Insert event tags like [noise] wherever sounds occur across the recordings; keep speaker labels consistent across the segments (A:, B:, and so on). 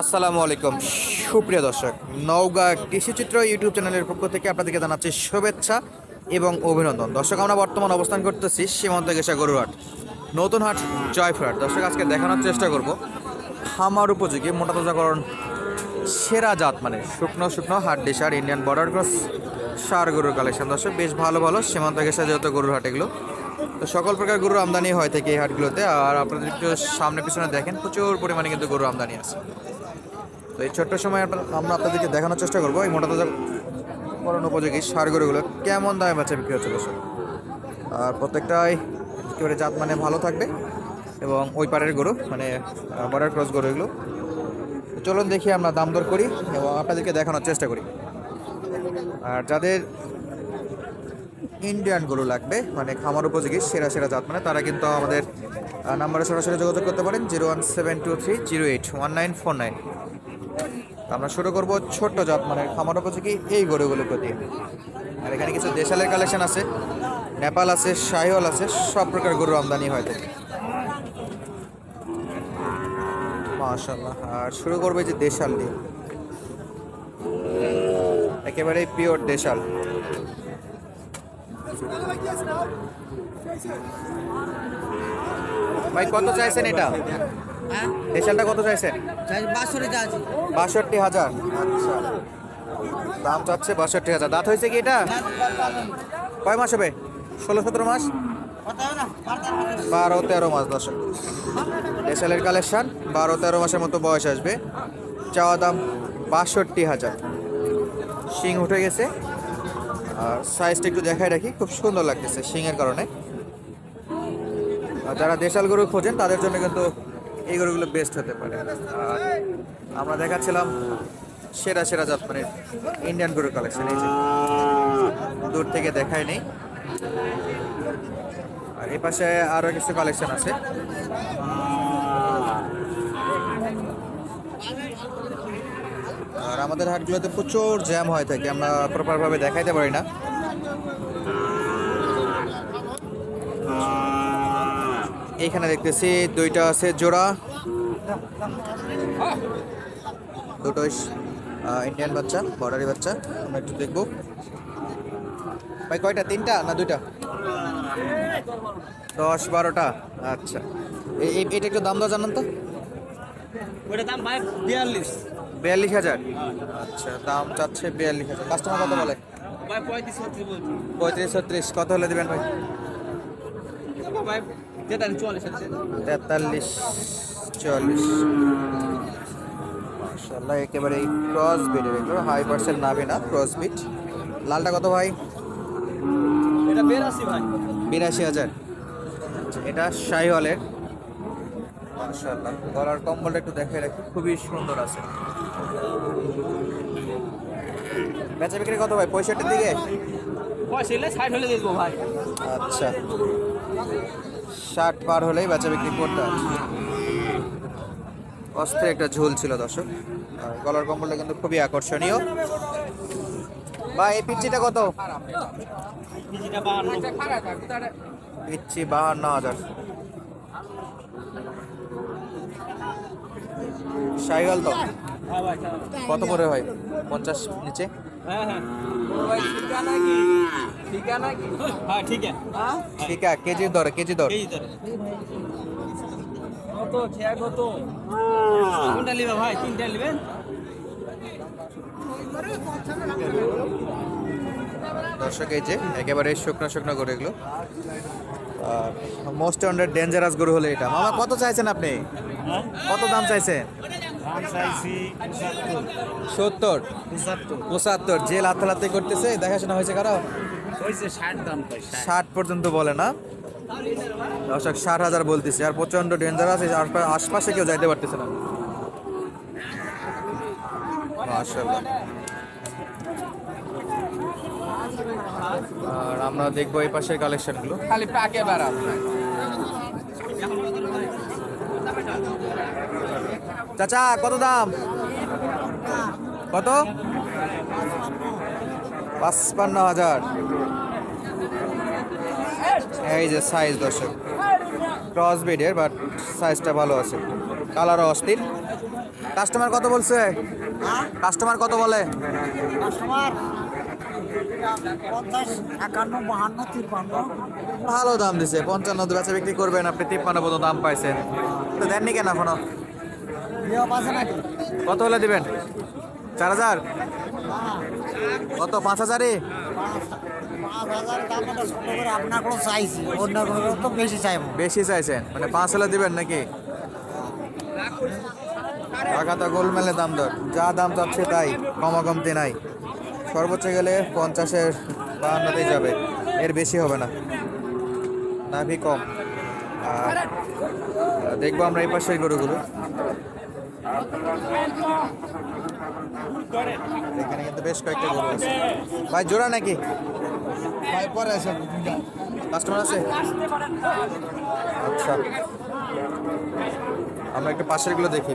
A: আসসালামু আলাইকুম। সুপ্রিয় দর্শক, নওগাঁ কৃষিচিত্র ইউটিউব চ্যানেলের পক্ষ থেকে আপনাদেরকে জানাচ্ছি শুভেচ্ছা এবং অভিনন্দন। দর্শক, আমরা বর্তমান অবস্থান করতেছি সীমান্ত গেসা গরুরহাট, নতুন হাট জয়ফ্রাট দর্শক, আজকে দেখানোর চেষ্টা করব খামার উপযোগী, মোটা তাজাকরণ, সেরা জাত মানে শুকনো শুকনো হাট ডিসার ইন্ডিয়ান বর্ডার ক্রস সার গরুর কালেকশন দর্শক, বেশ ভালো ভালো সীমান্ত গেসা যেহেতু গরুর হাট এগুলো। তো সকল প্রকার গরুর আমদানি হয় থেকে এই হাটগুলোতে। আর আপনাদের একটু সামনে পিছনে দেখেন, প্রচুর পরিমাণে কিন্তু গরুর আমদানি আছে। তো এই ছোট্ট সময় আমরা আপনাদেরকে দেখানোর চেষ্টা করব। এই মোটা তাজা করণ উপযোগী সার গরুগুলো কেমন দামে বাচ্চা বিক্রি হচ্ছে দর্শক? আর প্রত্যেকটাই একেবারে জাত মানে ভালো থাকবে এবং ওই পাড়ের গরু মানে বর্ডার ক্রস গরু এগুলো চলুন দেখি আমরা দাম দর করি এবং আপনাদেরকে দেখানোর চেষ্টা করি। আর যাদের ইন্ডিয়ান গরু লাগবে মানে খামার উপযোগী, সেরা সেরা জাত মানে তারা কিন্তু আমাদের নাম্বারে সরাসরি যোগাযোগ করতে পারেন zero one seven two three zero eight one nine four nine আমরা শুরু করব ছোট্ট জাত মানে খামার উপযোগী এই গরুগুলো প্রতি। আর এখানে কিছু দেশালের কালেকশন আছে, নেপাল আছে, শাহিওয়াল আছে, সব প্রকার গরুর আমদানি হয় থাকে মাশাল্লাহ আর শুরু করবে যে দেশাল দিয়ে। একেবারে পিওর দেশাল। ভাই, কত চাইছেন এটা?
B: হ্যাঁ
A: দেশালটা কত চাইছেন?
B: আছে
A: বাষট্টি হাজার। আচ্ছা। দাম চাচ্ছে বাষট্টি হাজার। দাঁত হয়েছে কি এটা? কয় মাস হবে? ষোলো সতেরো মাস? বারো তেরো মাস দশ দেশালের কালেকশন বারো তেরো মাসের মতো বয়স আসবে। চাওয়া দাম বাষট্টি হাজার। শিং উঠে গেছে। আর সাইজটা একটু দেখাই রাখি। খুব সুন্দর লাগতেছে শিংয়ের কারণে। আর যারা দেশাল গরু খোঁজেন তাদের জন্য কিন্তু এই গরুগুলো বেস্ট হতে পারে। আর আমরা দেখাচ্ছিলাম সেরা সেরা মানে ইন্ডিয়ান গরুর কালেকশন এই যে। দূর থেকে দেখাই নেই। আর এই পাশে আরও কিছু কালেকশন আছে। আর আমাদের হাটগুলোতে প্রচুর জ্যাম হয় থাকে, আমরা প্রপারভাবে দেখাইতে পারি না। এইখানে দেখতেছি দুইটা আছে জোড়া। দুটোই ইন্ডিয়ান বাচ্চা বর্ডারি বাচ্চা আমরা একটু দেখব। ভাই কয়টা? তিনটা না দুইটা? দশ বারোটা? আচ্ছা। এটা একটু দাম দাও জানান তো।
B: ওটা দাম ভাই বিয়াল্লিশ।
A: বিয়াল্লিশ হাজার? আচ্ছা দাম চাচ্ছে বিয়াল্লিশ হাজার। কাস্টমার কত বলে?
B: পঁয়ত্রিশ ছত্রিশ
A: পঁয়ত্রিশ ছত্রিশ। কত হলে দেবেন ভাই?
B: ভাই তেতাল্লিশ চুয়াল্লিশ
A: মাশাল্লাহ একেবারে ক্রস বিটের এগুলো। হাই পার্সেন্ট নাবে না ক্রস বিট। লালটা কত ভাই?
B: এটা বেরাশি ভাই।
A: বিরাশি হাজার। আচ্ছা, এটা শাহিওয়ালের। মাশাল্লাহ গলার কম্বলটা একটু দেখে রাখি খুবই সুন্দর আছে। বেচা বিক্রি কত ভাই? পঁয়ষট্টির দিকে?
B: পয়সা ষাট হলে দেখব ভাই।
A: আচ্ছা। ষাট পার হলেই বেচা বিক্রি করতে অস্ত্রে একটা ঝোল ছিল দর্শক। আর গলার কম্বলটা কিন্তু খুবই আকর্ষণীয়। বা এই পিচ্ছিটা কত?
B: কেজিটা বাহান্ন
A: হাজার। সাইকেল তো? কত করে হয়? পঞ্চাশ নিচে?
B: হ্যাঁ হ্যাঁ ভাই ঠিকানা কি? ঠিকানা কি হ্যাঁ ঠিক আছে। হ্যাঁ?
A: ঠিক আছে কেজির দরে কেজি দর।
B: কেজি ধরে কত? ছেয়া কত? কোনটা নেবে ভাই? তিনটা নেবেন
A: দর্শক এই যে একেবারে শুকনো শুকনো গরু এগুলো মোস্ট ওয়ান্টেড ডেঞ্জারাস গরু হলো এটা। মামা কত চাইছেন আপনি? কত দাম চাইছেন? সত্তর।
C: পঁচাত্তর।
A: যে লাথে লাথে করতেছে। দেখাশোনা হয়েছে
C: কারও? ষাট
A: পর্যন্ত বলে না। দর্শক ষাট হাজার বলতেছে। আর প্রচণ্ড ডেঞ্জারাস আশপাশে কেউ যাইতে পারতেছে না। আর আমরা দেখব এই পাশের কালেকশনগুলো
B: খালি পাকে বাড়া।
A: চাচা কত দাম? কত? পাঁচপান্ন হাজার। এই যে সাইজ দর্শক ক্রস বিডের বাট সাইজটা ভালো আছে। কালারও অস্থির। কাস্টমার কত বলছে? কাস্টমার কত বলে? ভালো দাম দিছে পঞ্চান্ন বেচা বিক্রি করবেন আপনি তিপ্পান্ন পর্যন্ত দাম পাইছেন। তো দেননি কেন
D: এখনও?
A: কত হলে দিবেন? চার হাজার? কত, পাঁচ
D: হাজারে? বেশি
A: চাইছেন? মানে পাঁচ হলে দিবেন নাকি? টাকা তো গোলমেলে দাম দর। যা দাম চাচ্ছে তাই কমা কমতি নাই। সর্বোচ্চ গেলে পঞ্চাশের বাহান্নতেই যাবে। এর বেশি হবে না। নাভি কম। আর দেখব আমরা এই পাশের গরুগুলো। এখানে কিন্তু বেশ কয়েকটা গরু আছে। ভাই, জোড়া নাকি?
D: ভাই, পরে আছে
A: কাস্টমার আছে? আচ্ছা। আমরা একটু পাশেরগুলো দেখি।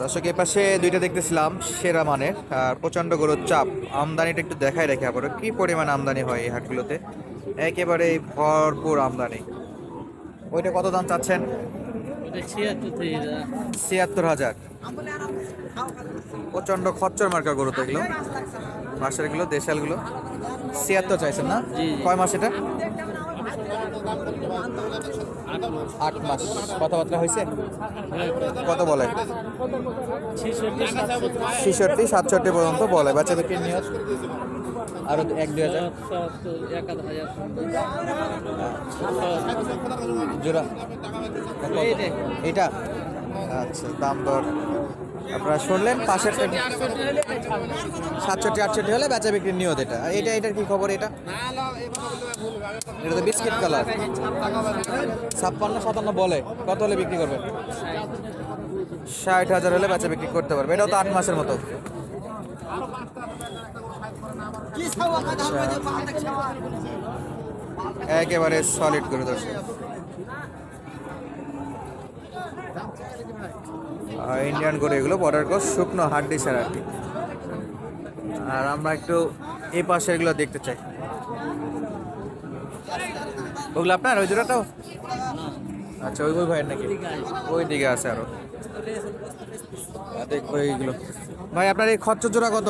A: দর্শক, এই পাশে দুইটা দেখতেছিলাম, সেরা মানের। আর প্রচণ্ড গরুর চাপ। আমদানিটা একটু দেখাই রেখে আবার কি পরিমাণ আমদানি হয় এই হাটগুলোতে? একেবারে ভরপুর আমদানি। ওইটা কত দাম চাচ্ছেন? ছিয়াত্তর হাজার। প্রচণ্ড খচ্চর মার্কা গরু তো এগুলো। মাসেরগুলো। দেশালগুলো ছিয়াত্তর চাইছেন না? কয় মাস এটা? আট মাস। কথাবার্তা হয়েছে? কত বলে? ছেষট্টি সাতষট্টি। পর্যন্ত বলে। বাচ্চাদেরকে নিয়ত আরও এক, দুই হাজার। জোড়া। এটা আচ্ছা দাম দর। আপনারা শুনলেন, পাশের সাতষট্টি, আটষট্টি হলে বেচা বিক্রির নিয়ত এটা। এটা এটার কি খবর এটা? এটা তো বিস্কিট কালার। ছাপ্পান্ন, সাতান্ন বলে। কত হলে বিক্রি করবে ষাট হাজার হলে বেচা বিক্রি করতে পারবে এটাও তো আট মাসের মতো। একেবারে সলিড করে দর্শক ইন্ডিয়ান করে এগুলো বর্ডার ক্রস শুকনো হাড্ডি ছাড়া আর কি। আর আমরা একটু এই পাশে এগুলো দেখতে চাই। ওগুলো আপনার ওই জোড়াটাও আচ্ছা ওই ওই ভাইয়ের নাকি? ওই দিকে আছে আরও। আর দেখব এইগুলো। ভাই আপনার এই খরচ জোড়া কত?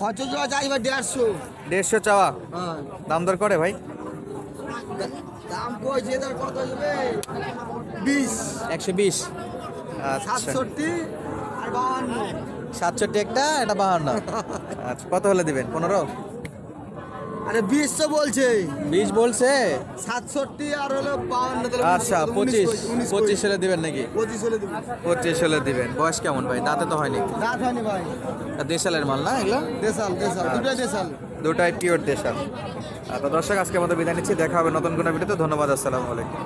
D: পঞ্চাশ চাই চাইবে দেড়শো।
A: দেড়শো চাওয়া?
D: হ্যাঁ।
A: দাম দর করে ভাই?
D: দাম কইছে তার কত হবে? বিশ।
A: একশো বিশ। আচ্ছা।
D: সাতষট্টি আর বাহান্ন।
A: সাতষট্টি একটা এটা বাহান্ন। [laughs] আচ্ছা কত হলে দিবেন? পনেরো?
D: আরে বিশ তো বলছে।
A: বিশ বলছে?
D: সাতষট্টি আর হলো বাউন্ন
A: আচ্ছা পঁচিশ। পঁচিশ হলে দিবেন নাকি?
D: পঁচিশ হলে দিবেন।
A: পঁচিশ হলে দিবেন। বয়স কেমন ভাই? দাঁতে তো হয়নি।
D: দাঁত হয়নি ভাই।
A: দেশালের মাল না এগুলো?
D: দেশাল দেশাল। দুটাই দেশাল।
A: দুটাই পিওর দেশাল। তো দর্শক আজকে আমাদের বিদায় নিচ্ছি। দেখা হবে নতুন কোনো ভিডিওতে। ধন্যবাদ আসসালামু আলাইকুম।